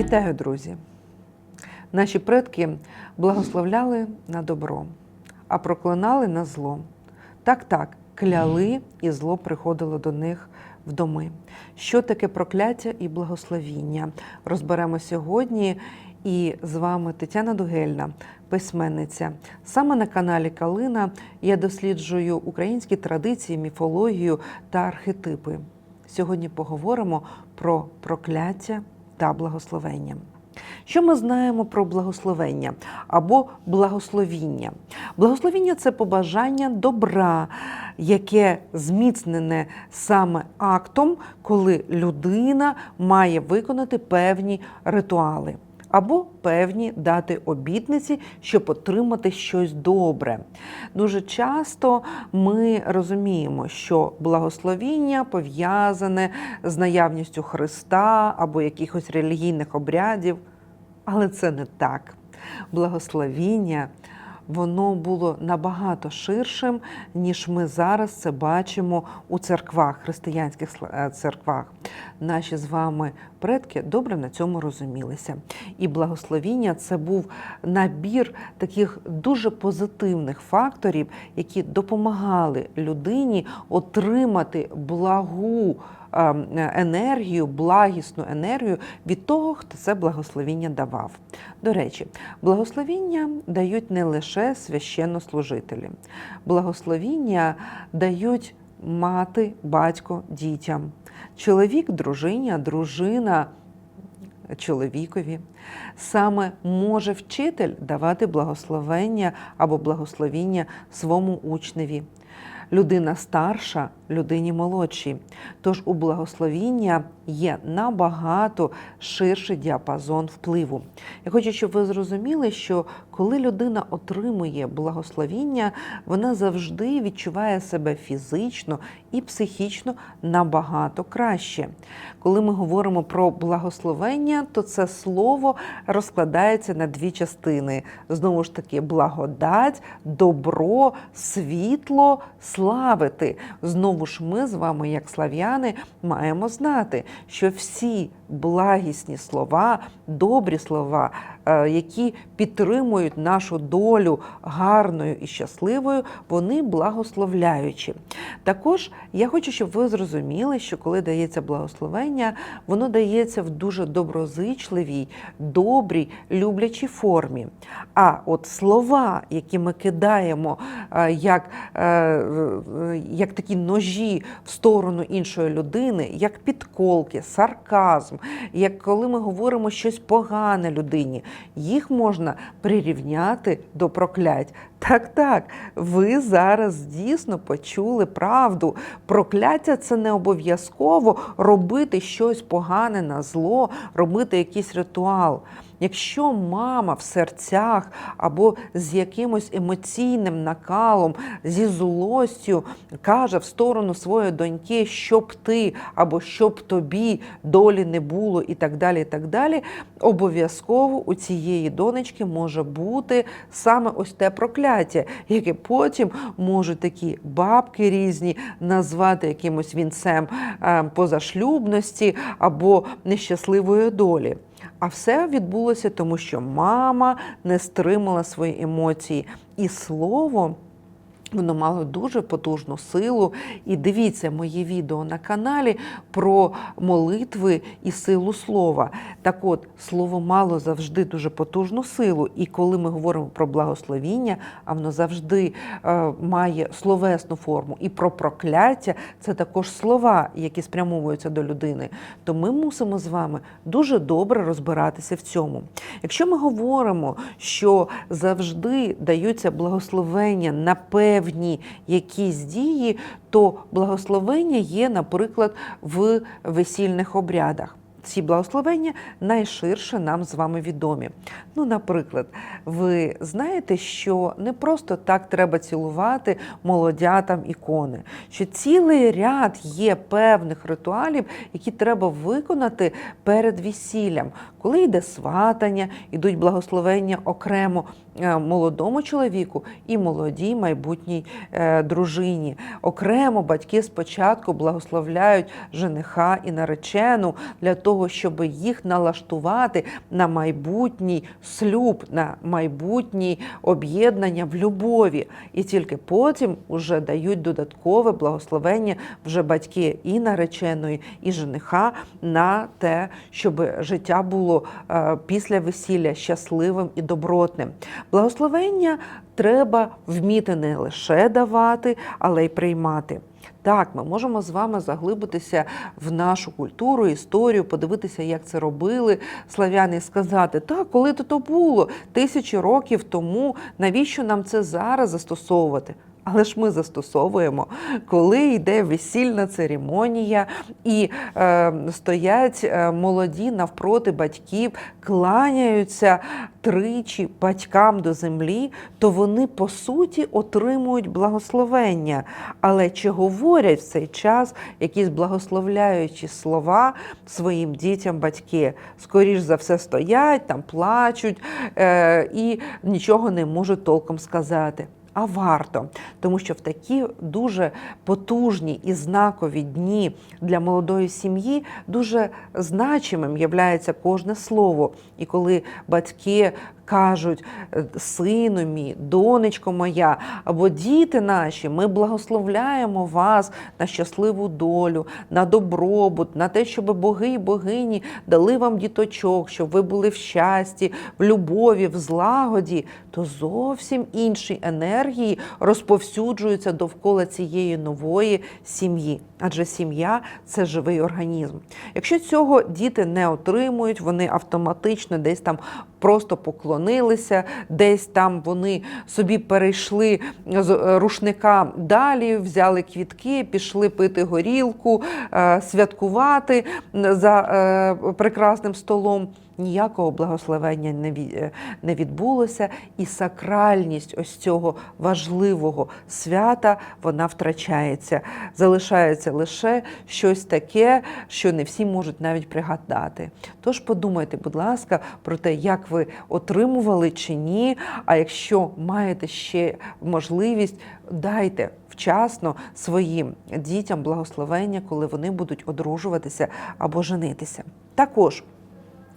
Вітаю, друзі! Наші предки благословляли на добро, а проклинали на зло. Так, так, кляли і зло приходило до них в доми. Що таке прокляття і благословіння? Розберемо сьогодні. І з вами Тетяна Дугельна, письменниця. Саме на каналі Калина я досліджую українські традиції, міфологію та архетипи. Сьогодні поговоримо про прокляття та благословення. Що ми знаємо про благословення або благословіння? Благословіння це побажання добра, яке зміцнене саме актом, коли людина має виконати певні ритуали. Або певні дати обітниці, щоб отримати щось добре. Дуже часто ми розуміємо, що благословіння пов'язане з наявністю Христа або якихось релігійних обрядів, але це не так. Благословіння воно було набагато ширшим, ніж ми зараз це бачимо у церквах, християнських е, церквах. Наші з вами предки добре на цьому розумілися. І благословіння це був набір таких дуже позитивних факторів, які допомагали людині отримати благу. Енергію, благісну енергію від того, хто це благословіння давав. До речі, благословіння дають не лише священнослужителі, благословіння дають мати, батько дітям, чоловік, дружині, а дружина. Чоловікові саме може вчитель давати благословення або благословіння своєму учневі, людина старша людині молодшій. Тож у благословіння є набагато ширший діапазон впливу. Я хочу, щоб ви зрозуміли, що коли людина отримує благословіння, вона завжди відчуває себе фізично і психічно набагато краще. Коли ми говоримо про благословення, то це слово розкладається на дві частини. Знову ж таки, благодать, добро, світло, славити. Знову ж ми з вами, як слав'яни, маємо знати, що всі благісні слова, добрі слова, які підтримують нашу долю гарною і щасливою, вони благословляючі. Також я хочу, щоб ви зрозуміли, що коли дається благословення, воно дається в дуже доброзичливій, добрій, люблячій формі. А от слова, які ми кидаємо е, як, е, як такі ножі в сторону іншої людини, як підколки, сарказм, як коли ми говоримо щось погане людині, їх можна прирівняти до проклять. Так, так, ви зараз дійсно почули правду. Прокляття це не обов'язково робити щось погане на зло, робити якийсь ритуал. Якщо мама в серцях або з якимось емоційним накалом, зі злостю каже в сторону своєї доньки, щоб ти або щоб тобі долі не було, і так далі, і так далі, обов'язково у цієї донечки може бути саме ось те прокляття, яке потім можуть такі бабки різні назвати якимось вінцем е, позашлюбності або нещасливої долі. А все відбулося тому, що мама не стримала свої емоції, і слово. Воно мало дуже потужну силу. І дивіться моє відео на каналі про молитви і силу слова. Так от, слово мало завжди дуже потужну силу. І коли ми говоримо про благословіння, а воно завжди е, має словесну форму. І про прокляття це також слова, які спрямовуються до людини. То ми мусимо з вами дуже добре розбиратися в цьому. Якщо ми говоримо, що завжди даються благословення на певні певні якісь дії, то благословення є, наприклад, в весільних обрядах. Ці благословення найширше нам з вами відомі. Ну, наприклад, ви знаєте, що не просто так треба цілувати молодятам ікони, що цілий ряд є певних ритуалів, які треба виконати перед весіллям. Коли йде сватання, йдуть благословення окремо, молодому чоловіку і молодій майбутній е, дружині. Окремо батьки спочатку благословляють жениха і наречену для того, щоб їх налаштувати на майбутній шлюб, на майбутнє об'єднання в любові. І тільки потім вже дають додаткове благословення вже батьки і нареченої, і жениха на те, щоб життя було е, після весілля щасливим і добротним. Благословення треба вміти не лише давати, але й приймати. Так, ми можемо з вами заглибитися в нашу культуру, історію, подивитися, як це робили славяни, і сказати, так, коли то то було тисячі років тому, навіщо нам це зараз застосовувати? Але ж ми застосовуємо, коли йде весільна церемонія і е, стоять е, молоді навпроти батьків, кланяються тричі батькам до землі, то вони по суті отримують благословення. Але чи говорять в цей час якісь благословляючі слова своїм дітям батьки? Скоріш за все стоять, там плачуть е, і нічого не можуть толком сказати. А варто, тому що в такі дуже потужні і знакові дні для молодої сім'ї дуже значимим являється кожне слово. І коли батьки кажуть «Е, сину мій, донечко моя, або діти наші, ми благословляємо вас на щасливу долю, на добробут, на те, щоб боги і богині дали вам діточок, щоб ви були в щасті, в любові, в злагоді, то зовсім інші енергії розповсюджуються довкола цієї нової сім'ї. Адже сім'я це живий організм. Якщо цього діти не отримують, вони автоматично десь там просто поклонилися, десь там вони собі перейшли з е, рушника далі, взяли квітки, пішли пити горілку, е, святкувати за е, прекрасним столом. Ніякого благословення не від- е, не відбулося, і сакральність ось цього важливого свята вона втрачається. Залишається лише щось таке, що не всі можуть навіть пригадати. Тож подумайте, будь ласка, про те, як ви отримували чи ні. А якщо маєте ще можливість, дайте вчасно своїм дітям благословення, коли вони будуть одружуватися або женитися. Також.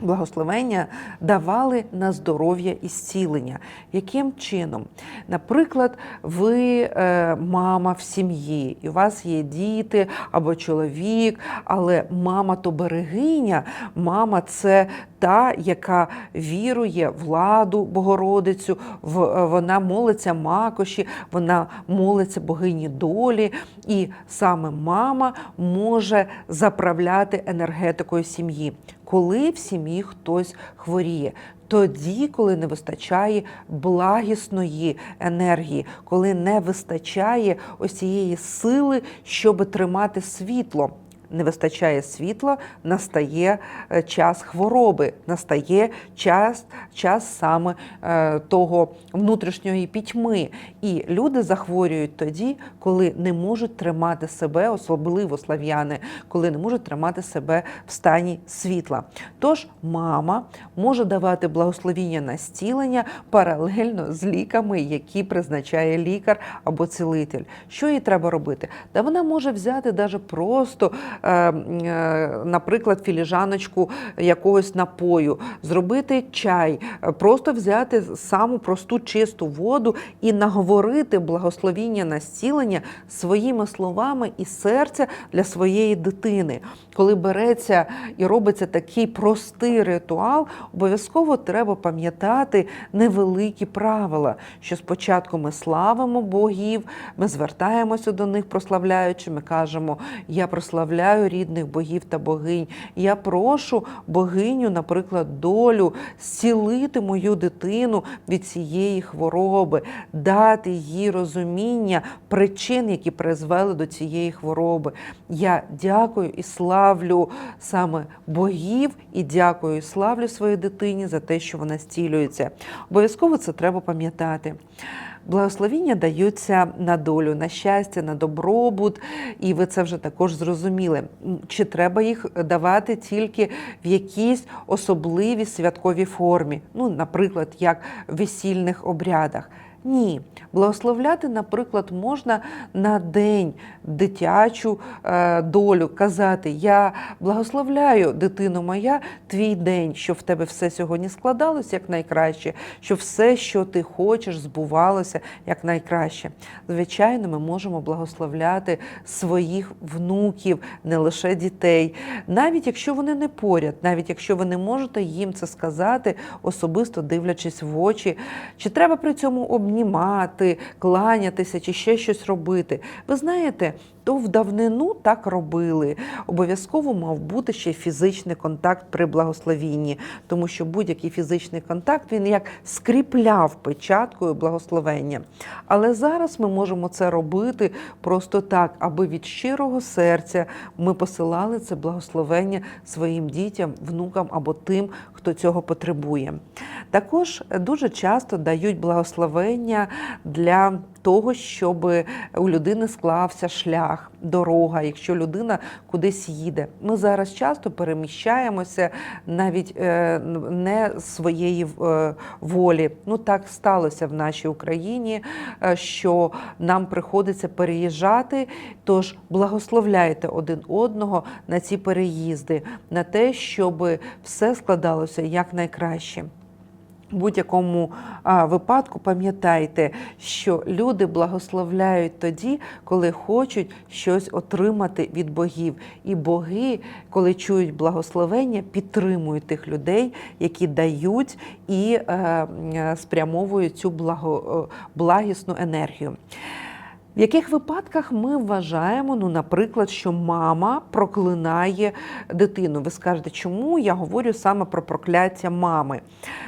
Благословення давали на здоров'я і зцілення. Яким чином? Наприклад, ви е, мама в сім'ї, і у вас є діти або чоловік, але мама то берегиня, мама це та, яка вірує владу Богородицю, в, е, вона молиться макоші, вона молиться богині долі, і саме мама може заправляти енергетикою сім'ї коли в сім'ї хтось хворіє. Тоді, коли не вистачає благісної енергії, коли не вистачає ось цієї сили, щоб тримати світло. Не вистачає світла, настає е, час хвороби, настає час, час саме е, того внутрішньої пітьми. І люди захворюють тоді, коли не можуть тримати себе, особливо слав'яни, коли не можуть тримати себе в стані світла. Тож мама може давати благословіння на зцілення паралельно з ліками, які призначає лікар або цілитель. Що їй треба робити? Та вона може взяти даже просто, наприклад, філіжаночку якогось напою, зробити чай, е, просто взяти саму просту чисту воду і наговорити благословіння на зцілення своїми словами і серця для своєї дитини. Коли береться і робиться такий простий ритуал, обов'язково треба пам'ятати невеликі правила, що спочатку ми славимо богів, ми звертаємося до них, прославляючи, ми кажемо: Я прославляю рідних богів та богинь. Я прошу богиню, наприклад, долю зцілити мою дитину від цієї хвороби, дати їй розуміння причин, які призвели до цієї хвороби. Я дякую і славлю саме богів, і дякую і славлю своїй дитині за те, що вона зцілюється. Обов'язково це треба пам'ятати. Благословіння даються на долю, на щастя, на добробут, і ви це вже також зрозуміли. Чи треба їх давати тільки в якійсь особливій святковій формі, ну, наприклад, як в весільних обрядах? Ні, благословляти, наприклад, можна на день дитячу е, долю, казати: Я благословляю, дитино моя, твій день, щоб в тебе все сьогодні складалося як найкраще, щоб все, що ти хочеш, збувалося як найкраще. Звичайно, ми можемо благословляти своїх внуків, не лише дітей, навіть якщо вони не поряд, навіть якщо ви не можете їм це сказати, особисто дивлячись в очі, чи треба при цьому обнімати, кланятися, чи ще щось робити. Ви знаєте, то в давнину так робили. Обов'язково мав бути ще фізичний контакт при благословінні, тому що будь-який фізичний контакт він як скріпляв печаткою благословення. Але зараз ми можемо це робити просто так, аби від щирого серця ми посилали це благословення своїм дітям, внукам або тим, хто цього потребує. Також дуже часто дають благословення для того, щоб у людини склався шлях, дорога, якщо людина кудись їде. Ми зараз часто переміщаємося навіть е, не своєї е, волі. Ну так сталося в нашій Україні, е, що нам приходиться переїжджати. Тож благословляйте один одного на ці переїзди, на те, щоб все складалося якнайкраще. В будь-якому випадку пам'ятайте, що люди благословляють тоді, коли хочуть щось отримати від богів. І боги, коли чують благословення, підтримують тих людей, які дають і е, е, спрямовують цю благо, благісну енергію. В яких випадках ми вважаємо, ну, наприклад, що мама проклинає дитину? Ви скажете, чому я говорю саме про прокляття мами?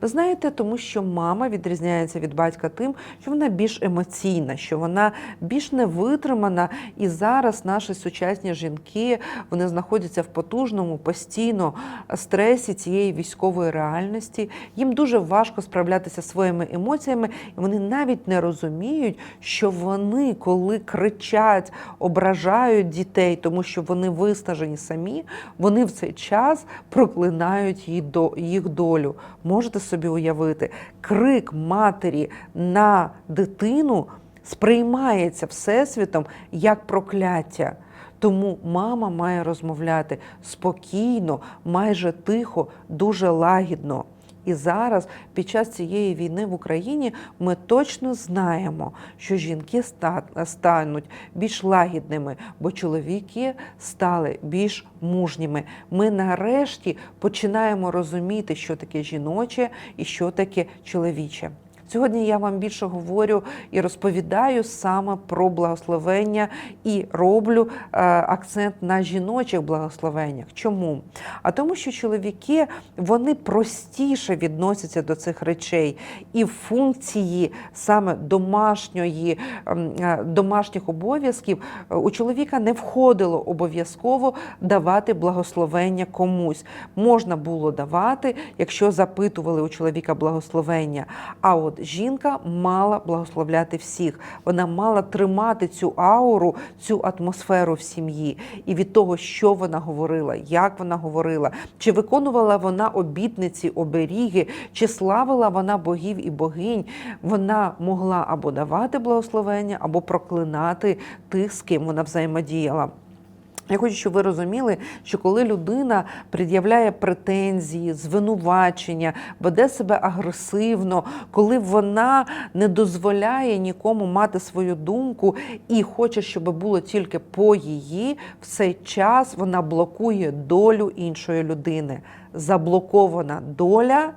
Ви знаєте, тому що мама відрізняється від батька тим, що вона більш емоційна, що вона більш невитримана. І зараз наші сучасні жінки вони знаходяться в потужному постійно стресі цієї військової реальності. Їм дуже важко справлятися своїми емоціями, і вони навіть не розуміють, що вони, коли кричать, ображають дітей, тому що вони виснажені самі, вони в цей час проклинають їх долю. Можете собі уявити, крик матері на дитину сприймається всесвітом як прокляття. Тому мама має розмовляти спокійно, майже тихо, дуже лагідно. І зараз, під час цієї війни в Україні, ми точно знаємо, що жінки стануть більш лагідними, бо чоловіки стали більш мужніми. Ми нарешті починаємо розуміти, що таке жіноче і що таке чоловіче. Сьогодні я вам більше говорю і розповідаю саме про благословення і роблю е, акцент на жіночих благословеннях. Чому? А тому, що чоловіки вони простіше відносяться до цих речей, і функції саме домашньої е, домашніх обов'язків е, у чоловіка не входило обов'язково давати благословення комусь. Можна було давати, якщо запитували у чоловіка благословення. А от жінка мала благословляти всіх. Вона мала тримати цю ауру, цю атмосферу в сім'ї. І від того, що вона говорила, як вона говорила, чи виконувала вона обітниці, оберіги, чи славила вона богів і богинь, вона могла або давати благословення, або проклинати тих, з ким вона взаємодіяла. Я хочу, щоб ви розуміли, що коли людина пред'являє претензії, звинувачення, веде себе агресивно, коли вона не дозволяє нікому мати свою думку і хоче, щоб було тільки по її, в цей час вона блокує долю іншої людини. Заблокована доля.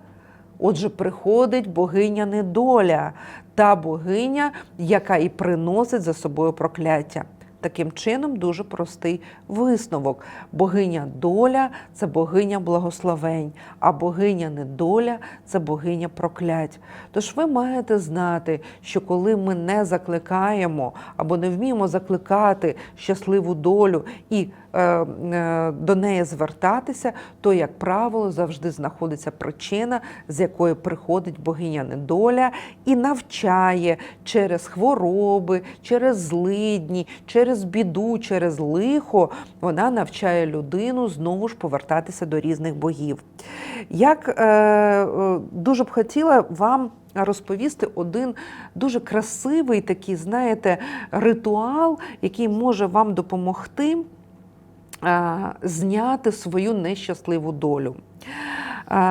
Отже, приходить богиня недоля, та богиня, яка і приносить за собою прокляття. Таким чином, дуже простий висновок. Богиня доля це богиня благословень, а богиня недоля це богиня проклять. Тож ви маєте знати, що коли ми не закликаємо або не вміємо закликати щасливу долю і е, е, до неї звертатися, то, як правило, завжди знаходиться причина, з якої приходить богиня недоля і навчає через хвороби, через злидні, через біду, через лихо. Вона навчає людину знову ж повертатися до різних богів. Як е, е, дуже б хотіла вам розповісти один дуже красивий такий, знаєте, ритуал, який може вам допомогти е, зняти свою нещасливу долю.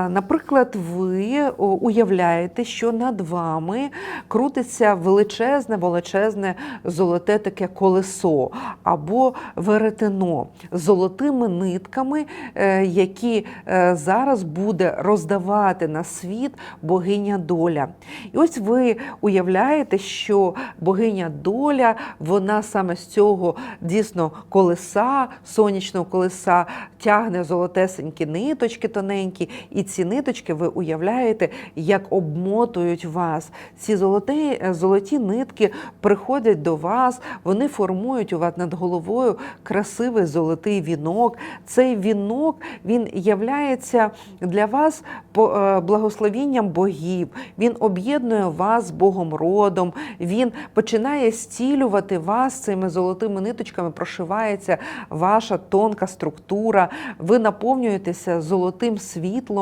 Наприклад, ви уявляєте, що над вами крутиться величезне, величезне золоте таке колесо або веретено з золотими нитками, е, які е, зараз буде роздавати на світ богиня доля. І ось ви уявляєте, що богиня доля, вона саме з цього дійсно колеса, сонячного колеса, тягне золотесенькі ниточки тоненькі, і ці ниточки ви уявляєте, як обмотують вас. Ці золоті, золоті нитки приходять до вас, вони формують у вас над головою красивий золотий вінок. Цей вінок він являється для вас е, благословінням богів. Він об'єднує вас з Богом родом. Він починає стілювати вас цими золотими ниточками, прошивається ваша тонка структура. Ви наповнюєтеся золотим світлом,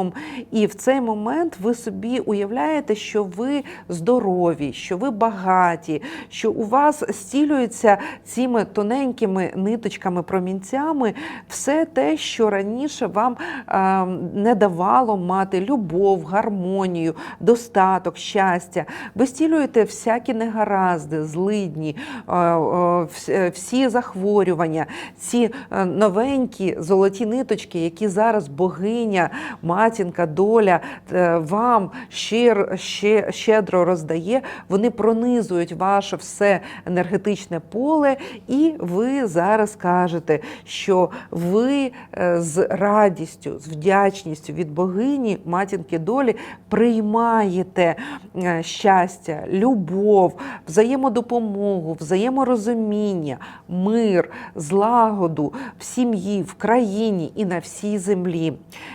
і в цей момент ви собі уявляєте, що ви здорові, що ви багаті, що у вас стілюється цими тоненькими ниточками, промінцями все те, що раніше вам е, не давало мати любов, гармонію, достаток, щастя. Ви стілюєте всякі негаразди, злидні, е, е, е, всі захворювання, ці е, новенькі золоті ниточки, які зараз богиня, матінка, доля е, вам щир, ще, щедро роздає, вони пронизують ваше все енергетичне поле, і ви зараз кажете, що ви е, з радістю, з вдячністю від богині, матінки долі, приймаєте е, щастя, любов, взаємодопомогу, взаєморозуміння, мир, злагоду в сім'ї, в країні і на всій землі.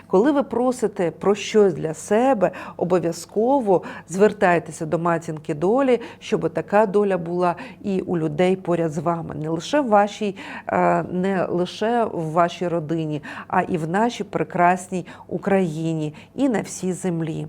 Коли ви просите про щось для себе, обов'язково звертайтеся до матінки долі, щоб така доля була і у людей поряд з вами, не лише в вашій, е, не лише в вашій родині, а і в нашій прекрасній Україні і на всій землі.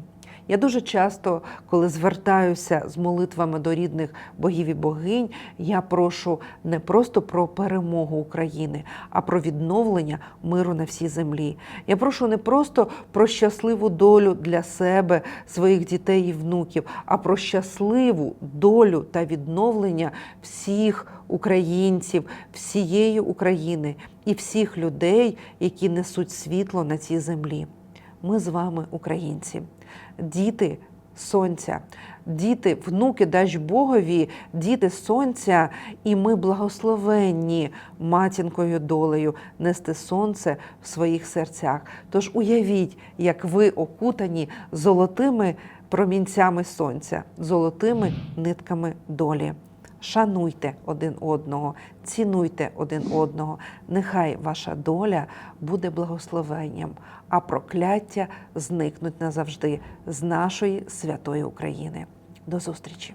Я дуже часто, коли звертаюся з молитвами до рідних богів і богинь, я прошу не просто про перемогу України, а про відновлення миру на всій землі. Я прошу не просто про щасливу долю для себе, своїх дітей і внуків, а про щасливу долю та відновлення всіх українців, всієї України і всіх людей, які несуть світло на цій землі. Ми з вами, українці, діти сонця, діти, внуки, дач Богові, діти сонця, і ми благословенні матінкою долею нести сонце в своїх серцях. Тож уявіть, як ви окутані золотими промінцями сонця, золотими нитками долі. Шануйте один одного, цінуйте один одного. Нехай ваша доля буде благословенням, а прокляття зникнуть назавжди з нашої святої України. До зустрічі!